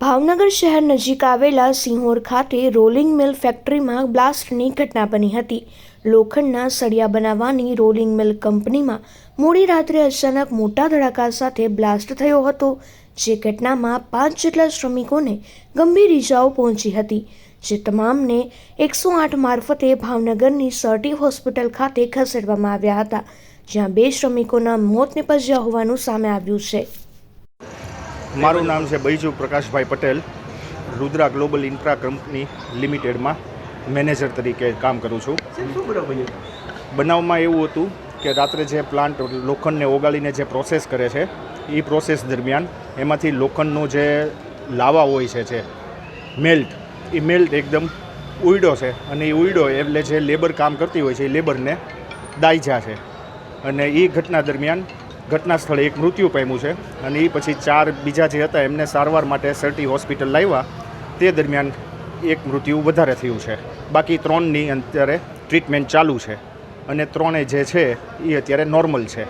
ભાવનગર શહેર નજીક આવેલા સિંહોર ખાતે રોલિંગ મિલ ફેક્ટરીમાં બ્લાસ્ટની ઘટના બની હતી. લોખંડના સળિયા બનાવવાની રોલિંગ મિલ કંપનીમાં મોડી રાત્રે અચાનક મોટા ધડાકા સાથે બ્લાસ્ટ થયો હતો, જે ઘટનામાં પાંચ જેટલા શ્રમિકોને ગંભીર ઇજાઓ પહોંચી હતી, જે તમામને એકસો આઠ મારફતે ભાવનગરની સર્ટી હોસ્પિટલ ખાતે ખસેડવામાં આવ્યા હતા, જ્યાં બે શ્રમિકોના મોત નિપજ્યા હોવાનું સામે આવ્યું છે. મારું નામ છે Baiju Prakashbhai Patel Rudra global infra company લિમિટેડમાં manager તરીકે કામ કરું છું. બનાવમાં એવું હતું કે રાત્રે જે પ્લાન્ટ લોખંડને ઓગાળીને જે પ્રોસેસ કરે છે એ પ્રોસેસ દરમિયાન એમાંથી લોખંડનો જે લાવા હોય છે જે મેલ્ટ એ મેલ્ટ એકદમ ઉયડો છે અને એ ઉયડો એટલે જે લેબર કામ કરતી હોય છે એ લેબરને દાયજા છે. અને એ ઘટના દરમિયાન ઘટના સ્થળે એક મૃત્યુ પામ્યું છે અને એ પછી ચાર બીજા જે હતા એમને સારવાર માટે સરટી હોસ્પિટલ લાવ્યા. તે દરમિયાન એક મૃત્યુ વધારે થયું છે. બાકી ત્રણની અત્યારે ટ્રીટમેન્ટ ચાલુ છે અને ત્રણે જે છે એ અત્યારે નોર્મલ છે.